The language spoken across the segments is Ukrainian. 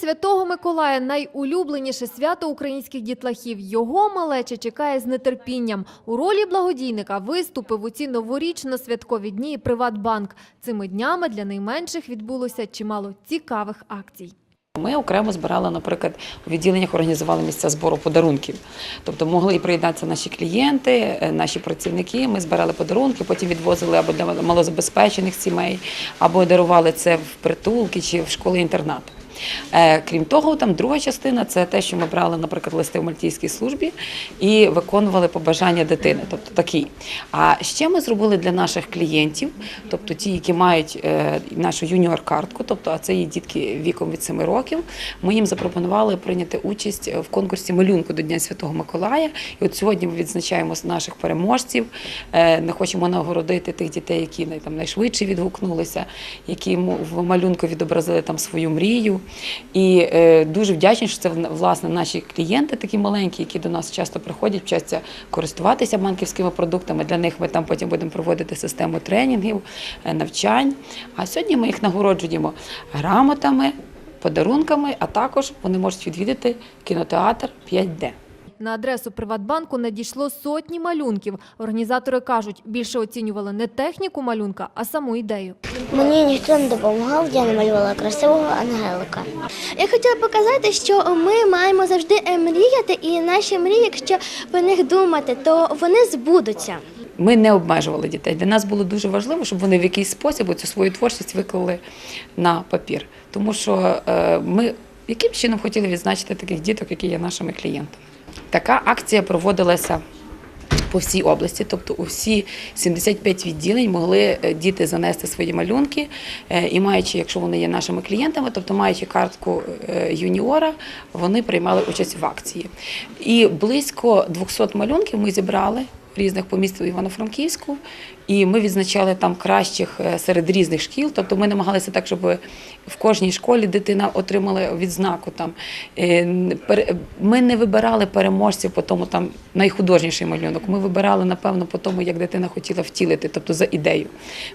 Святого Миколая найулюбленіше свято українських дітлахів. Його малеча чекає з нетерпінням. У ролі благодійника виступив у ці новорічно-святкові дні Приватбанк. Цими днями для найменших відбулося чимало цікавих акцій. Ми окремо збирали, наприклад, у відділеннях організували місця збору подарунків. Тобто могли приєднатися наші клієнти, е, наші працівники. Ми збирали подарунки, потім відвозили або для малозабезпечених сімей, або дарували це в притулки чи в школи-інтернати. Е, Крім того, там друга частина це те, що ми брали, наприклад, листи в мальтійській службі і виконували побажання дитини, тобто такі. А ще ми зробили для наших клієнтів, тобто ті, які мають е, нашу юніор-картку, тобто а це є дітки віком від 7 років. Ми їм запропонували прийняти участь в конкурсі малюнку до Дня Святого Миколая. І от сьогодні ми відзначаємо наших переможців. Е, Не хочемо нагородити тих дітей, які там найшвидше відгукнулися, які в малюнку відобразили там свою мрію. І е, дуже вдячні, що це власне наші клієнти, такі маленькі, які до нас часто приходять, вчаться користуватися банківськими продуктами. Для них ми там потім будемо проводити систему тренінгів, е, навчань. А сьогодні ми їх нагороджуємо грамотами, подарунками, а також вони можуть відвідати кінотеатр 5D. На адресу Приватбанку надійшло сотні малюнків. Організатори кажуть, більше оцінювали не техніку малюнка, а саму ідею. Мені ніхто не допомагав, я намалювала красивого ангелика. Я хотіла показати, що ми маємо завжди е, мріяти, і наші мрії, якщо про них думати, то вони збудуться. Ми не обмежували дітей. Для нас було дуже важливо, щоб вони в якийсь спосіб цю свою творчість виклали на папір. Тому що е, ми яким чином хотіли відзначити таких діток, які є нашими клієнтами. Така акція проводилася по всій області, тобто усі всі 75 відділень могли е, діти занести свої малюнки е, і маючи, якщо вони є нашими клієнтами, тобто маючи картку е, юніора, вони приймали участь в акції. І близько 200 малюнків ми зібрали різних по місту Івано-Франківську, і ми відзначали там кращих е, серед різних шкіл. Тобто ми намагалися так, щоб в кожній школі дитина отримала відзнаку. Там Е, ми не вибирали переможців по тому там найхудожніший малюнок. Ми вибирали напевно по тому, як дитина хотіла втілити, тобто за ідею.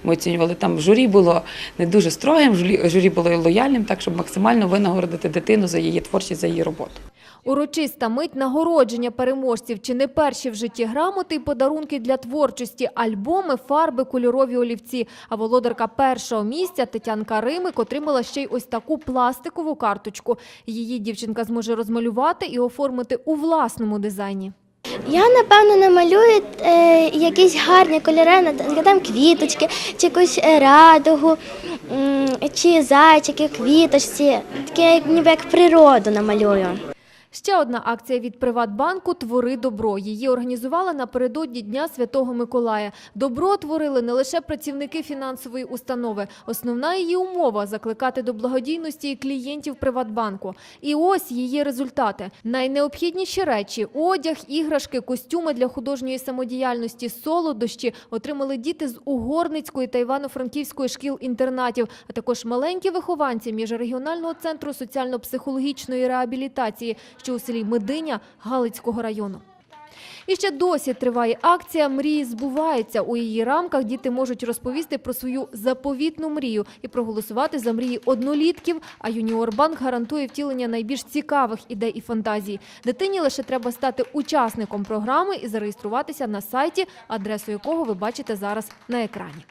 Ми оцінювали там журі було не дуже строгим, журі, журі було лояльним, так щоб максимально винагородити дитину за її творчість, за її роботу. Урочиста мить нагородження переможців чи не перші в житті грамоти й подарунки для творчості, альбоми, фарби, кольорові олівці. А володарка першого місця Тетянка Римик отримала ще й ось таку пластикову карточку. Її дівчинка зможе розмалювати і оформити у власному дизайні. Я напевно намалюю е, якісь гарні кольори, там квіточки, чи якусь е, радугу, чи зайчики, квіточці, таке ніби як природу намалюю. Ще одна акція від Приватбанку Твори добро. Її організували напередодні Дня Святого Миколая. Добро творили не лише працівники фінансової установи. Основна її умова закликати до благодійності клієнтів Приватбанку. І ось її результати: найнеобхідніші речі: одяг, іграшки, костюми для художньої самодіяльності, солодощі отримали діти з Угорницької та Івано-Франківської шкіл-інтернатів, а також маленькі вихованці міжрегіонального центру соціально-психологічної реабілітації, що у селі Мединя Галицького району. І ще досі триває акція Мрії збуваються. У її рамках діти можуть розповісти про свою заповітну мрію і проголосувати за мрії однолітків. А Юніорбанк гарантує втілення найбільш цікавих ідей і фантазій. Дитині лише треба стати учасником програми і зареєструватися на сайті, адресу якого ви бачите зараз на екрані.